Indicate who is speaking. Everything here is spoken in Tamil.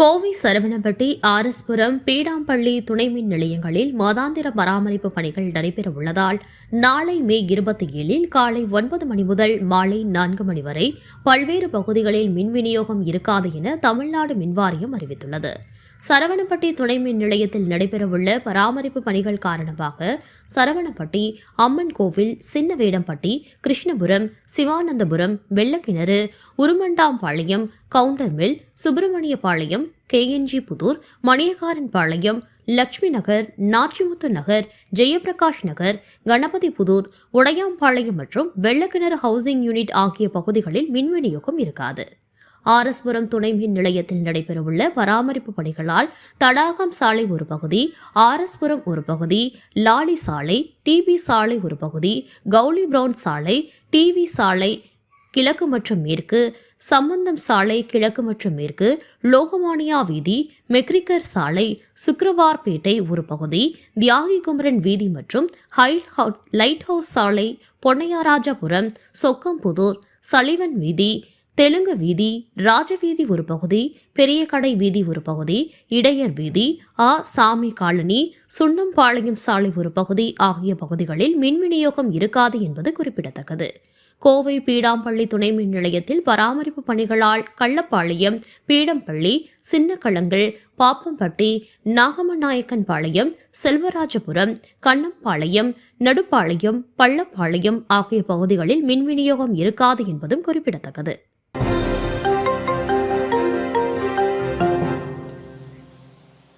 Speaker 1: கோவை சரவணப்பட்டி ஆர்எஸ்புரம் பீடாம்பள்ளி துணை மின் நிலையங்களில் மாதாந்திர பராமரிப்பு பணிகள் நடைபெற உள்ளதால் நாளை மே இருபத்தி ஏழில் காலை ஒன்பது மணி முதல் மாலை நான்கு மணி வரை பல்வேறு பகுதிகளில் மின் விநியோகம் இருக்காது என தமிழ்நாடு மின்வாரியம் அறிவித்துள்ளது. சரவணப்பட்டி துணை மின் நிலையத்தில் நடைபெறவுள்ள பராமரிப்பு பணிகள் காரணமாக Saravanapatti Amman Kovil Chinnavedampatti Krishnapuram Sivanandapuram Vellakinaru Urumandampalayam Goundermill Subramaniapalayam K N G Pudur Maniyakaranpalayam Lakshmi Nagar Nachimuthu Nagar Jayaprakash Nagar Ganapathy Pudur Udayampalayam மற்றும் வெள்ளக்கிணறு ஹவுசிங் யூனிட் ஆகிய பகுதிகளில் மின் விநியோகம் இருக்காது. ஆரஸ்புரம் துணை மின் நிலையத்தில் நடைபெறவுள்ள பராமரிப்பு பணிகளால் தடாகம் சாலை ஒரு பகுதி ஆரஸ்புரம் ஒரு பகுதி லாலி சாலை டிபி சாலை ஒரு பகுதி கௌலி பிரவுன் சாலை டிவி சாலை கிழக்கு மற்றும் மேற்கு சம்பந்தம் சாலை கிழக்கு மற்றும் மேற்கு லோகமானியா வீதி மெக்ரிக்கர் சாலை சுக்ரவார்பேட்டை ஒரு பகுதி தியாகி குமரன் வீதி மற்றும் ஹைல் லைட் ஹவுஸ் சாலை பொன்னையாராஜபுரம் சொக்கம்புதூர் சலிவன் வீதி தெலுங்கு வீதி ராஜவீதி ஒரு பகுதி பெரிய கடை வீதி ஒரு பகுதி இடையர் வீதி ஆ சாமி காலனி சுண்ணம்பாளையம் சாலை ஒரு பகுதி ஆகிய பகுதிகளில் மின் விநியோகம் இருக்காது என்பது குறிப்பிடத்தக்கது. கோவை பீடாம்பள்ளி துணை மின் நிலையத்தில் பராமரிப்பு பணிகளால் கள்ளப்பாளையம் பீடம்பள்ளி சின்னக்கலங்கள் பாப்பம்பட்டி நாகமநாயக்கன்பாளையம் செல்வராஜபுரம் கண்ணம்பாளையம் நடுப்பாளையம் பள்ளப்பாளையம் ஆகிய பகுதிகளில் மின் விநியோகம் இருக்காது என்பதும் குறிப்பிடத்தக்கது.